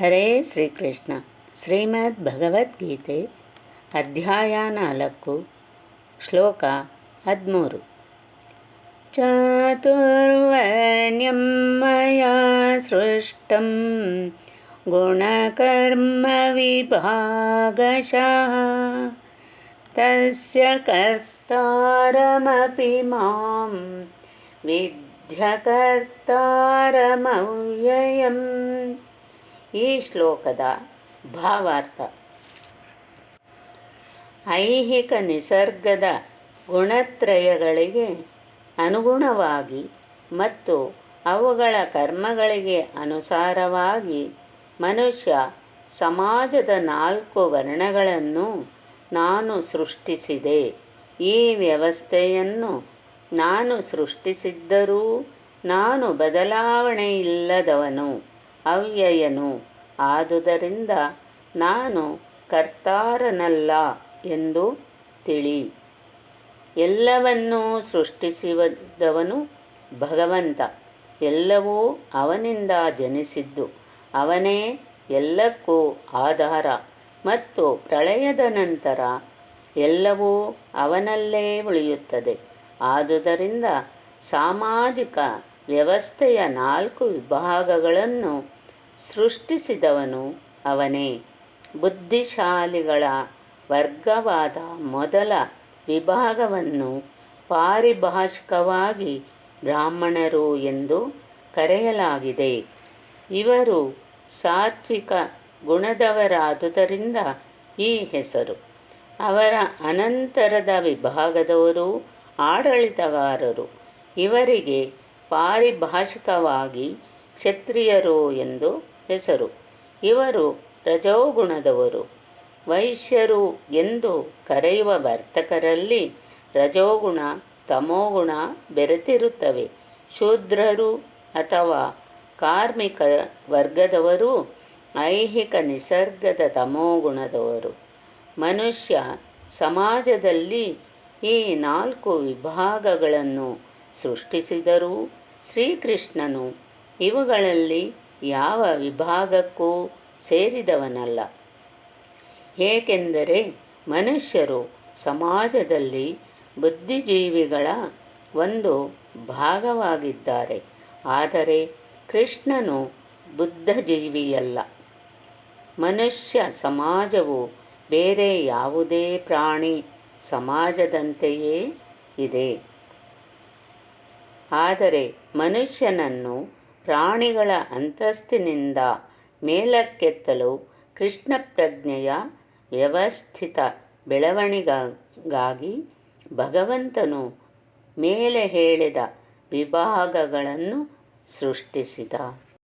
ಹರೇ ಶ್ರೀಕೃಷ್ಣ ಶ್ರೀಮದ್ ಭಗವದ್ಗೀತೆ ಅಧ್ಯಾಯ ನಾಲ್ಕು ಶ್ಲೋಕ ಹದಿಮೂರು ಚಾತುರ್ವರ್ಣ್ಯಂ ಮಯಾ ಸೃಷ್ಟಂ ಗುಣಕರ್ಮ ವಿಭಾಗಶಃ ತಸ್ಯ ಕರ್ತಾರಮಪಿ ಮಾಂ ವಿದ್ಯಕರ್ತಾರಮವ್ಯಯಂ ಈ ಶ್ಲೋಕದ ಭಾವಾರ್ಥ. ಐಹಿಕ ನಿಸರ್ಗದ ಗುಣತ್ರಯಗಳಿಗೆ ಅನುಗುಣವಾಗಿ ಮತ್ತು ಅವುಗಳ ಕರ್ಮಗಳಿಗೆ ಅನುಸಾರವಾಗಿ ಮನುಷ್ಯ ಸಮಾಜದ ನಾಲ್ಕು ವರ್ಣಗಳನ್ನು ನಾನು ಸೃಷ್ಟಿಸಿದೆ. ಈ ವ್ಯವಸ್ಥೆಯನ್ನು ನಾನು ಸೃಷ್ಟಿಸಿದ್ದರೂ ನಾನು ಬದಲಾವಣೆಯಿಲ್ಲದವನು. ಅವ್ಯಯನು ಆದುದರಿಂದ ನಾನು ಕರ್ತಾರನಲ್ಲ ಎಂದು ತಿಳಿ. ಎಲ್ಲವನ್ನೂ ಸೃಷ್ಟಿಸಿದವನು ಭಗವಂತ. ಎಲ್ಲವೂ ಅವನಿಂದ ಜನಿಸಿದ್ದು. ಅವನೇ ಎಲ್ಲಕ್ಕೂ ಆಧಾರ ಮತ್ತು ಪ್ರಳಯದ ನಂತರ ಎಲ್ಲವೂ ಅವನಲ್ಲೇ ಉಳಿಯುತ್ತದೆ. ಆದುದರಿಂದ ಸಾಮಾಜಿಕ ವ್ಯವಸ್ಥೆಯ ನಾಲ್ಕು ವಿಭಾಗಗಳನ್ನು ಸೃಷ್ಟಿಸಿದವನು ಅವನೇ. ಬುದ್ಧಿಶಾಲಿಗಳ ವರ್ಗವಾದ ಮೊದಲ ವಿಭಾಗವನ್ನು ಪಾರಿಭಾಷಿಕವಾಗಿ ಬ್ರಾಹ್ಮಣರು ಎಂದು ಕರೆಯಲಾಗಿದೆ. ಇವರು ಸಾತ್ವಿಕ ಗುಣದವರಾದುದರಿಂದ ಈ ಹೆಸರು. ಅವರ ಅನಂತರದ ವಿಭಾಗದವರು ಆಡಳಿತಗಾರರು. ಇವರಿಗೆ ಪಾರಿಭಾಷಿಕವಾಗಿ ಕ್ಷತ್ರಿಯರು ಎಂದು ಹೆಸರು. ಇವರು ರಜೋಗುಣದವರು. ವೈಶ್ಯರು ಎಂದು ಕರೆಯುವ ವರ್ತಕರಲ್ಲಿ ರಜೋಗುಣ, ತಮೋಗುಣ ಬೆರೆತಿರುತ್ತವೆ. ಶೂದ್ರರು ಅಥವಾ ಕಾರ್ಮಿಕ ವರ್ಗದವರು, ಐಹಿಕ ನಿಸರ್ಗದ ತಮೋಗುಣದವರು. ಮನುಷ್ಯ ಸಮಾಜದಲ್ಲಿ ಈ ನಾಲ್ಕು ವಿಭಾಗಗಳನ್ನು ಸೃಷ್ಟಿಸಿದರೂ ಶ್ರೀಕೃಷ್ಣನು ಇವುಗಳಲ್ಲಿ ಯಾವ ವಿಭಾಗಕ್ಕೂ ಸೇರಿದವನಲ್ಲ. ಏಕೆಂದರೆ ಮನುಷ್ಯರು ಸಮಾಜದಲ್ಲಿ ಬುದ್ಧಿಜೀವಿಗಳ ಒಂದು ಭಾಗವಾಗಿದ್ದಾರೆ. ಆದರೆ ಕೃಷ್ಣನು ಬುದ್ಧಜೀವಿಯಲ್ಲ. ಮನುಷ್ಯ ಸಮಾಜವು ಬೇರೆ ಯಾವುದೇ ಪ್ರಾಣಿ ಸಮಾಜದಂತೆಯೇ ಇದೆ. ಆದರೆ ಮನುಷ್ಯನನ್ನು ಪ್ರಾಣಿಗಳ ಅಂತಸ್ತಿನಿಂದ ಮೇಲಕ್ಕೆತ್ತಲು ಕೃಷ್ಣ ಪ್ರಜ್ಞೆಯ ವ್ಯವಸ್ಥಿತ ಬೆಳವಣಿಗೆಗಾಗಿ ಭಗವಂತನು ಮೇಲೆ ಹೇಳಿದ ವಿಭಾಗಗಳನ್ನು ಸೃಷ್ಟಿಸಿದ.